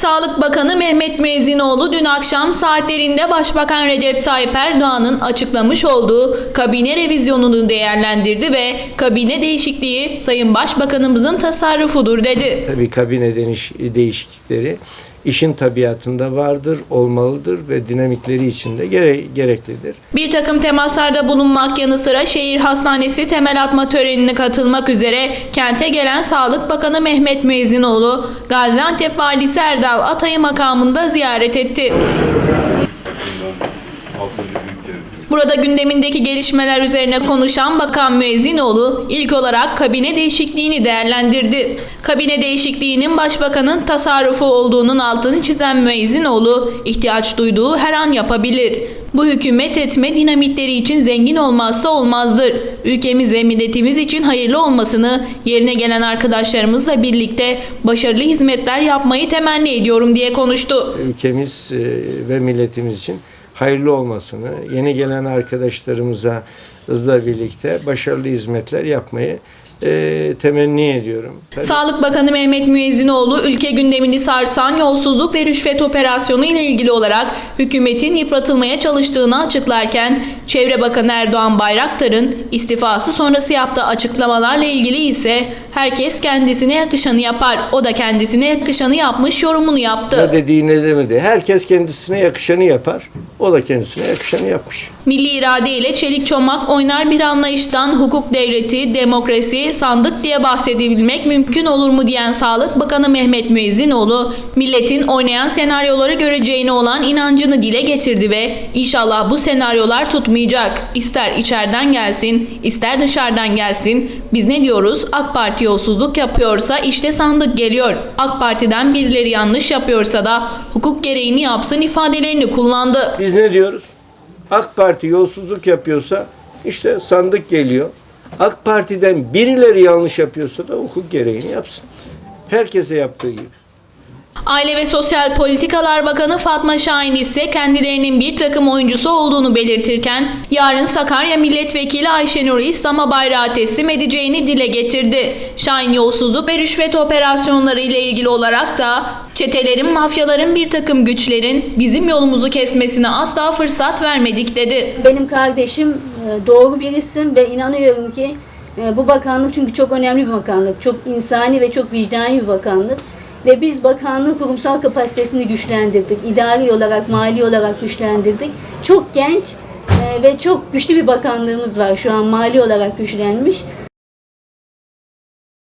Sağlık Bakanı Mehmet Müezzinoğlu dün akşam saatlerinde Başbakan Recep Tayyip Erdoğan'ın açıklamış olduğu kabine revizyonunu değerlendirdi ve kabine değişikliği Sayın Başbakanımızın tasarrufudur dedi. Tabii kabine değişiklikleri işin tabiatında vardır, olmalıdır ve dinamikleri içinde gere, gereklidir. Bir takım temaslarda bulunmak yanı sıra şehir hastanesi temel atma törenine katılmak üzere kente gelen Sağlık Bakanı Mehmet Müezzinoğlu Gaziantep Valisi Erdal Atay'ı makamında ziyaret etti. Burada gündemindeki gelişmeler üzerine konuşan Bakan Müezzinoğlu ilk olarak kabine değişikliğini değerlendirdi. Kabine değişikliğinin başbakanın tasarrufu olduğunun altını çizen Müezzinoğlu ihtiyaç duyduğu her an yapabilir. Bu hükümet etme dinamitleri için zengin olmazsa olmazdır. Ülkemiz ve milletimiz için hayırlı olmasını yerine gelen arkadaşlarımızla birlikte başarılı hizmetler yapmayı temenni ediyorum diye konuştu. Ülkemiz e, ve milletimiz için hayırlı olmasını, yeni gelen arkadaşlarımıza hızla birlikte başarılı hizmetler yapmayı e, temenni ediyorum. Tabii Sağlık Bakanı Mehmet Müezzinoğlu ülke gündemini sarsan yolsuzluk ve rüşvet operasyonu ile ilgili olarak hükümetin yıpratılmaya çalıştığını açıklarken Çevre Bakanı Erdoğan Bayraktar'ın istifası sonrası yaptığı açıklamalarla ilgili ise herkes kendisine yakışanı yapar. O da kendisine yakışanı yapmış yorumunu ne yaptı. dediği ne demedi. Herkes kendisine yakışanı yapar. O da kendisine yakışanı yapmış. Milli irade ile çelik çomak oynar bir anlayıştan hukuk devleti, demokrasi, sandık diye bahsedebilmek mümkün olur mu diyen Sağlık Bakanı Mehmet Müezzinoğlu, milletin oynayan senaryoları göreceğine olan inancını dile getirdi ve inşallah bu senaryolar tutmayacak. İster içeriden gelsin, ister dışarıdan gelsin. Biz ne diyoruz? AK Parti yolsuzluk yapıyorsa işte sandık geliyor. AK Parti'den birileri yanlış yapıyorsa da hukuk gereğini yapsın ifadelerini kullandı. Biz ne diyoruz? AK Parti yolsuzluk yapıyorsa işte sandık geliyor. AK Parti'den birileri yanlış yapıyorsa da hukuk gereğini yapsın. Herkese yaptığı gibi. Aile ve Sosyal Politikalar Bakanı Fatma Şahin ise kendilerinin bir takım oyuncusu olduğunu belirtirken yarın Sakarya Milletvekili Ayşenur İslam'a bayrağı teslim edeceğini dile getirdi. Şahin yolsuzluk ve rüşvet operasyonları ile ilgili olarak da çetelerin, mafyaların bir takım güçlerin bizim yolumuzu kesmesine asla fırsat vermedik dedi. Benim kardeşim e, doğru bir isim ve inanıyorum ki e, bu bakanlık çünkü çok önemli bir bakanlık. Çok insani ve çok vicdani bir bakanlık. Ve biz bakanlığın kurumsal kapasitesini güçlendirdik. İdari olarak, mali olarak güçlendirdik. Çok genç e, ve çok güçlü bir bakanlığımız var şu an mali olarak güçlenmiş.